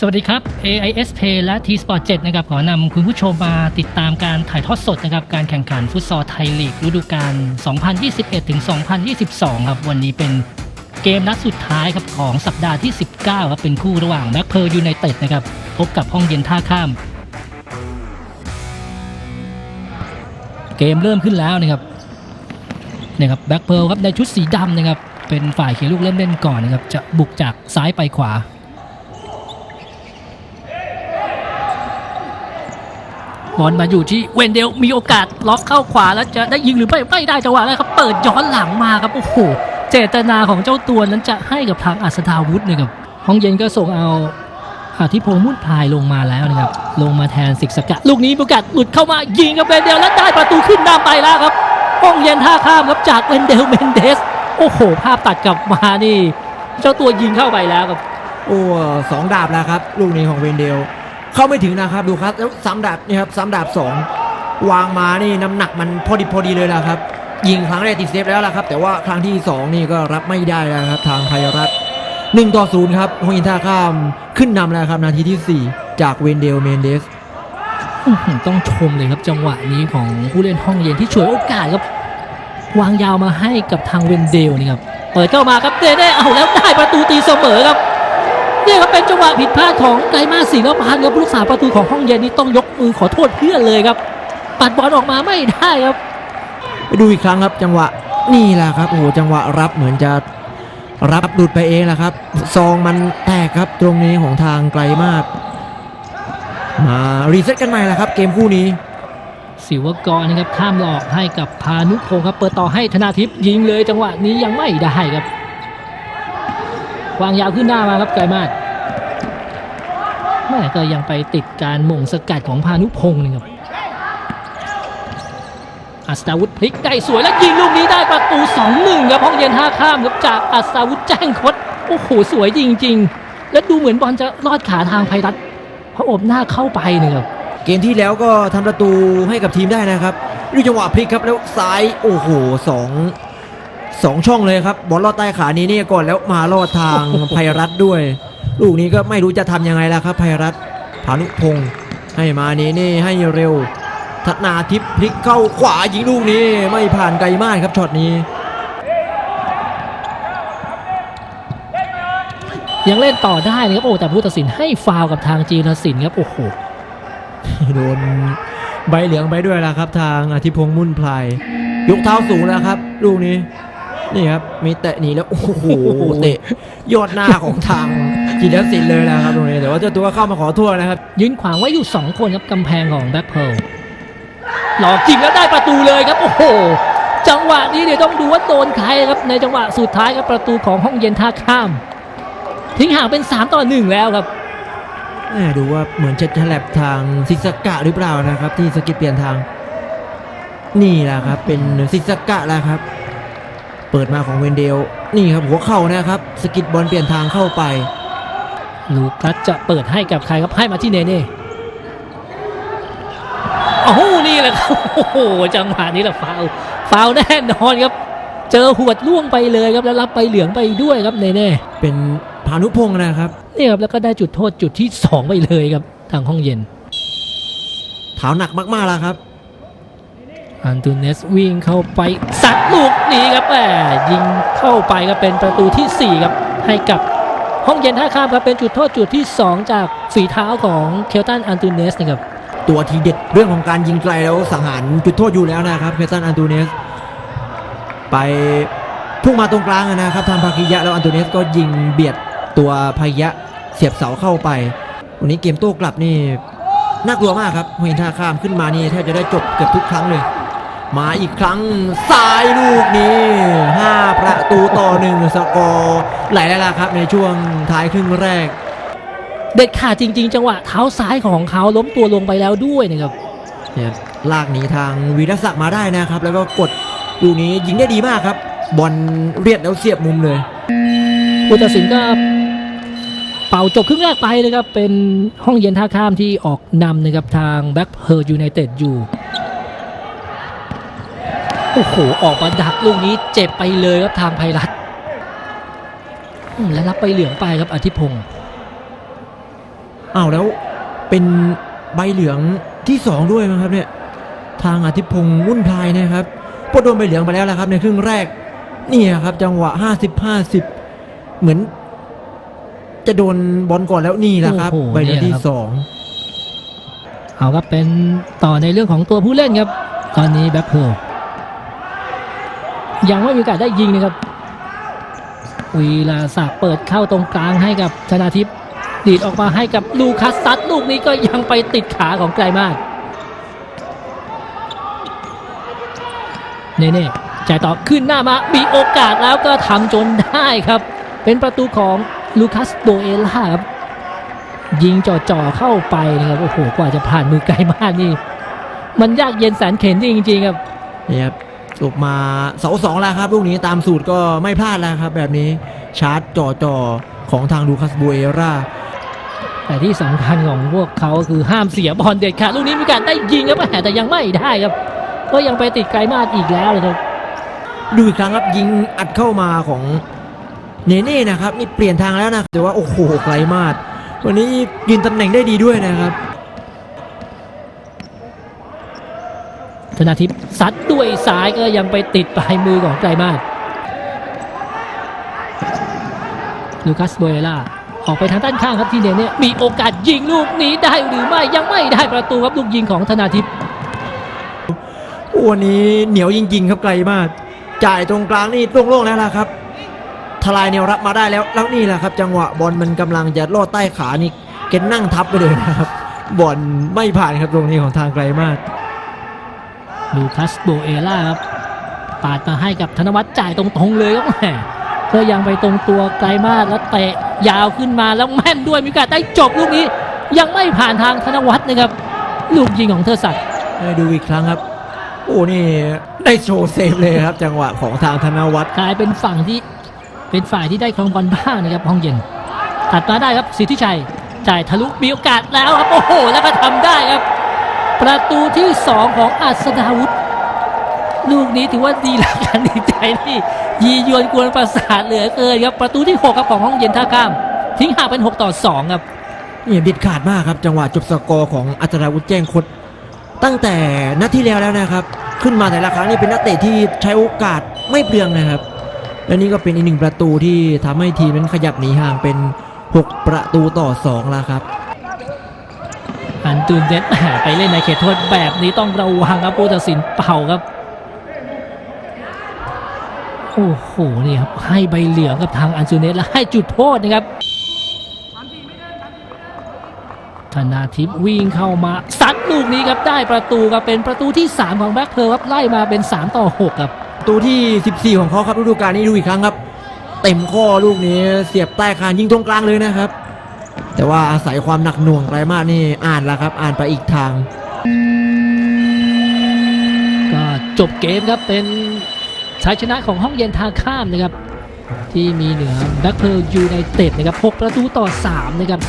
สวัสดีครับ AIS Pay และ T Sport 7 นะครับ ขอนำคุณผู้ชมมาติดตามการถ่ายทอดสดนะครับ การแข่งขันฟุตซอลไทยลีกฤดูกาล 2021 ถึง 2022 ครับ วันนี้เป็นเกมนัดสุดท้ายครับของสัปดาห์ที่ 19 ครับ เป็นคู่ระหว่างแบ็คเพ r ร์ยูไนเต็ดนะครับ พบกับห้องเย็นท่าข้าม เกมเริ่มขึ้นแล้วนะครับนะครับแบ็คเพ r ร์ครับในชุดสีดำนะครับ เป็นฝ่ายเขียนลูกเริ่มเล่นก่อนนะครับ จะบุกจากซ้ายไปขวา บอลมาอยู่ที่เวนเดลมีโอกาสล็อกเข้าขวาแล้วจะได้ยิงหรือไม่ไม่ได้จังหวะแรกครับเปิดย้อนหลังมาครับโอ้โหเจตนาของเจ้าตัวนั้นจะให้กับทางอัศดาวุธนะครับห้องเย็นก็ส่งเอาอาทิพงษ์มุ่นพลายลงมาแล้วนะครับลงมาแทนสิกสกัดลูกนี้โอกาสหลุดเข้ามายิงกับเวนเดลแล้วได้ประตูขึ้นนำไปแล้วครับห้องเย็นท่าข้ามครับจากเวนเดลเมนเดสโอ้โห ภาพตัดกลับมานี่ เจ้าตัวยิงเข้าไปแล้วครับโอ้สองดาบแล้วครับ ลูกนี้ของเวนเดล เข้าไม่ถึงนะครับดูครับแล้วซ้ำดาบนี่ครับซ้ำดาบสองวางมานี่น้ำหนักมันพอดีพอดีเลยละครับยิงครั้งแรกติดเซฟแล้วล่ะครับ แต่ว่าครั้งที่สองนี่ก็รับไม่ได้แล้วครับ ทางไพรัตหนึ่งต่อศูนย์ครับฮงอินท่าข้ามขึ้นนำแล้วครับ นาทีที่ 4 จากเวนเดลเมนเดสต้องชมเลยครับจังหวะนี้ของผู้เล่นห้องเย็นที่ฉวยโอกาสครับ วางยาวมาให้กับทางเวนเดลนี่ครับ เปิดเข้ามาครับเดเน่เอาแล้วได้ประตูตีเสมอครับ เนี่ยครับเป็นจังหวะผิดพลาดของไกรมาสิงห์พันธ์ครับผู้รักษาประตูของห้องเย็นนี่ต้องยกมือขอโทษเพื่อนเลยครับ ปัดบอลออกมาไม่ได้ครับ ไปดูอีกครั้งครับจังหวะนี่แหละครับโอ้โหจังหวะรับเหมือนจะรับหลุดไปเองแหละครับ ซองมันแตกครับตรงนี้ของทางไกลมาก มารีเซ็ตกันใหม่แหละครับเกมคู่นี้ศิวกรนะครับข้ามหลอกให้กับพานุพงศ์ครับ เปิดต่อให้ธนาทิพย์ยิงเลย จังหวะนี้ยังไม่ได้ครับวางยาวขึ้นหน้ามาครับไกรมาศ แม่ก็ยังไปติดการม่งสกัดของพานุพงศ์นี่ครับอัศวุธพลิกได้สวยแล้วยิงลูกนี้ได้ประตู2-1ครับห้องเย็นท่าข้ามครับจากอัศวุธแจ้งคดโอ้โหสวยจริง ๆ แล้วดูเหมือนบอลจะลอดขาทางไพรัตเพราะอบหน้าเข้าไปนี่ครับเกมที่แล้วก็ทำประตูให้กับทีมได้นะครับดูจังหวะพลิกครับแล้วซ้ายโอ้โหสองสองช่องเลยครับบอลลอดใต้ขานี้เนี่ยก่อนแล้วมาลอดทางไพรัตด้วย ลูกนี้ก็ไม่รู้จะทำยังไงแล้วครับไพรัตพานุพงศ์ให้มานี้นี่ให้เร็วธนาทิพย์พลิกเข้าขวายิงลูกนี้ไม่ผ่านไกลมากครับช็อตนี้ ยังเล่นต่อได้นะครับโอ้แต่ผู้ตัดสินให้ฟาวล์กับทางจีรศิลป์ครับโอ้โหโดนใบเหลืองไปด้วยแล้วครับ ทางอาทิพงษ์มุ่นพลายยกเท้าสูงแล้วครับ ลูกนี้ นี่ครับมีเตะหนีแล้วโอ้โหเตะยอดหน้าของทาง จิรศิลป์เลยนะครับตรงนี้แต่ว่าเจ้าตัวก็เข้ามาขอโทษนะครับยืนขวางไว้อยู่ 2 คนครับกำแพงของแบ็คเพลหลอกจริงแล้วได้ประตูเลยครับ โอ้โห จังหวะนี้เดี๋ยวต้องดูว่าโดนใครครับในจังหวะสุดท้ายครับประตูของห้องเย็นท่าข้าม ทิ้งห่างเป็น 3 ต่อ 1 แล้วครับแหม่ดูว่าเหมือนจะฉลับทางซิสกะหรือเปล่านะครับ ที่สกิดเปลี่ยนทาง นี่แหละครับ เป็นซิสกะแล้วครับ เปิดมาของเวนเดลนี่ครับหัวเข่านะครับ สกิดบอลเปลี่ยนทางเข้าไป ลูกัสจะเปิดให้กับใครครับให้มาที่เนเน่โอ้โหนี่แหละครับโอ้โหจังหวะนี้แหละฟาวล์ฟาวล์แน่นอนครับ เจอหวดล่วงไปเลยครับแล้วรับไปเหลืองไปด้วยครับเนเน่เป็นพานุพงศ์นะครับนี่ครับแล้วก็ได้จุดโทษจุดที่ 2 ไปเลยครับทางห้องเย็นเท้าหนักมากๆแล้วครับ อันตูเนสวิ่งเข้าไปสัดลูกนี้ครับแหมยิงเข้าไปก็เป็นประตูทีสี่4 ครับให้กับ ห้องเย็นท่าข้ามครับเป็นจุดโทษจุดที่ 2 จากฝีเท้าของเคลตันอันตูเนสนะครับตัวทีเด็ดเรื่องของการยิงไกลแล้วสังหารจุดโทษอยู่แล้วนะครับเพซันอันตูเนส ไปพุ่งมาตรงกลางนะครับทางพากิยะแล้วอันตูเนสก็ยิงเบียดตัวพากิยะเสียบเสาเข้าไป วันนี้เกมโต้กลับนี่น่ากลัวมากครับหัวหินท่าข้ามขึ้นมานี่แทบจะได้จบเกือบทุกครั้งเลย มาอีกครั้งซ้ายลูกนี้ 5 ประตูต่อหนึ่งสกอร์ไหลแล้วล่ะครับในช่วงท้ายครึ่งแรก เด็ดขาดจริง ๆ จังหวะเท้าซ้ายของเขาล้มตัวลงไปแล้วด้วยนะครับเนี่ยลากหนีทางวีรศักดิ์มาได้นะครับ แล้วก็กดลูกนี้ยิงได้ดีมากครับ บอลเรียดแล้วเสียบมุมเลยผู้ตัดสินก็เป่าจบครึ่งแรกไปนะครับ เป็นห้องเย็นท่าข้ามที่ออกนำนะครับทางแบ็คเ r อร์ยูไนเต็ดอยู่ โอ้โหออกมาดักลูกนี้เจ็บไปเลยครับทางไพรัตอืมและรับไปเหลืองไปครับอธิพงศ์อ้าวแล้วเป็นใบเหลืองที่สองด้วยมั้งครับเนี่ยทางอาทิตย์พงษ์วุ่นพลายนะครับเพราะโดนใบเหลืองไปแล้วละครับ ในครึ่งแรกนี่ครับ จังหวะ 50 50 เหมือน จะโดนบอลก่อนแล้วนี่แหละครับโอ้โหใบเหลืองที่เนี่ยครับสองเอาครับเป็นต่อในเรื่องของตัวผู้เล่นครับ ตอนนี้แบ็คโฮ ยังไม่มีโอกาสได้ยิงนะครับวีลาศักเปิดเข้าตรงกลางให้กับธนาทิพย์ดีดออกมาให้กับลูคัสซัดลูกนี้ก็ยังไปติดขาของไกลมากเน่ๆจ่ายต่อขึ้นหน้ามามีโอกาสแล้วก็ทำจนได้ครับ เป็นประตูของลูคัสโบเอล่าครับยิงจ่อๆเข้าไปนะครับโอ้โหกว่าจะผ่านมือไกลมากนี่ มันยากเย็นแสนเข็นจริงๆครับนี่ครับ จบมาเสาสองแล้วครับลูกนี้ตามสูตรก็ไม่พลาดแล้วครับ แบบนี้ชาร์จจ่อจ่อๆของทางลูคัสบูเอราแต่ที่สำคัญของพวกเขาคือห้ามเสียบอลเด็ดขาดลูกนี้มีการได้ยิงครับแต่ยังไม่ได้ครับ ก็ยังไปติดไกลมากอีกแล้วเลยครับดูอีกครั้งครับยิงอัดเข้ามาของเนเน่นะครับนี่เปลี่ยนทางแล้วนะแต่ว่าโอ้โหไกลมากวันนี้ยืนตำแหน่งได้ดีด้วยนะครับ ธนาทิพย์ซัดด้วยซ้ายก็ยังไปติดปลายมือของไกลมากลูคัสโบเอล่าออกไปทางด้านข้างครับที่เนเนี่ยมีโอกาสยิงลูกนี้ได้หรือไม่ยังไม่ได้ประตูครับลูกยิงของธนาทิพย์วันนี้เหนียวจริงๆครับไกลมาก จ่ายตรงกลางนี่โล่งๆแล้วล่ะครับ ทลายแนวรับมาได้แล้วแล้วนี่แหละครับ จังหวะบอลมันกำลังจะลอดใต้ขานี่เกนนั่งทับไปเลยนะครับบอลไม่ผ่านครับตรงนี้ของทางไกลมาก ลูคัสโบเอล่าครับ ปาดมาให้กับธนวัฒน์จ่ายตรงๆเลยครับแหมก็ยังไปตรงตัวไกลมากแล้วเตะยาวขึ้นมาแล้วแม่นด้วยมีโอกาสได้จบลูกนี้ ยังไม่ผ่านทางธนวัฒน์นะครับ ลูกยิงของเธอสัตว์ให้ดูอีกครั้งครับ โอ้นี่ได้โชว์เซฟเลยครับ จังหวะของทางธนวัฒน์กลายเป็นฝั่งที่เป็นฝ่ายที่ได้ครองบอลบ้างนะครับห้องเย็นตัดมาได้ครับสิทธิชัยจ่ายทะลุมีโอกาสแล้วครับโอ้โห แล้วก็ทำได้ครับ ประตูที่ 2 ของอัศดาวุธ ลูกนี้ถือว่าดีแล้วกันดีใจที่ยียวนกวนประสาทเหลือเกินครับประตูที่6ครับของห้องเย็นท่าข้าม ทิ้งห่างเป็น 6 ต่อ 2 ครับนี่เด็ดขาดมากครับ จังหวะจบสกอร์ของอัจราวุธแจ้งคดตั้งแต่นัดที่แล้วแล้วนะครับ ขึ้นมาแต่ละครั้งนี่เป็นนักเตะที่ใช้โอกาสไม่เปลืองนะครับและนี่ก็เป็นอีกหนึ่งประตูที่ทำให้ทีมนั้นขยับหนีห่างเป็น 6 ประตูต่อ2แล้วครับ อันตูนเนตไปเล่นในเขตโทษแบบนี้ต้องระวังครับผู้ตัดสินเป่าครับ โอ้โหนี่ครับให้ใบเหลืองกับทางอันซูเนสและให้จุดโทษนะครับธนาทิพย์วิ่งเข้ามาซัดลูกนี้ครับได้ประตูครับเป็นประตูที่ 3 ของแบ็คเพร์ครับไล่มาเป็น 3 ต่อ 6 ครับประตูที่ 14 ของเขาครับฤดูกาลนี้ดูอีกครั้งครับ เต็มข้อลูกนี้เสียบใต้คานยิงตรงกลางเลยนะครับ แต่ว่าอาศัยความหนักหน่วงไกลมากนี่อ่านแล้วครับ อ่านไปอีกทาง ก็จบเกมครับเป็นชัยชนะของห้องเย็นทางข้ามนะครับ ที่มีเหนือแบ็คเพร์ลยูไนเต็ดนะครับ 6 ประตูต่อ 3 นะครับ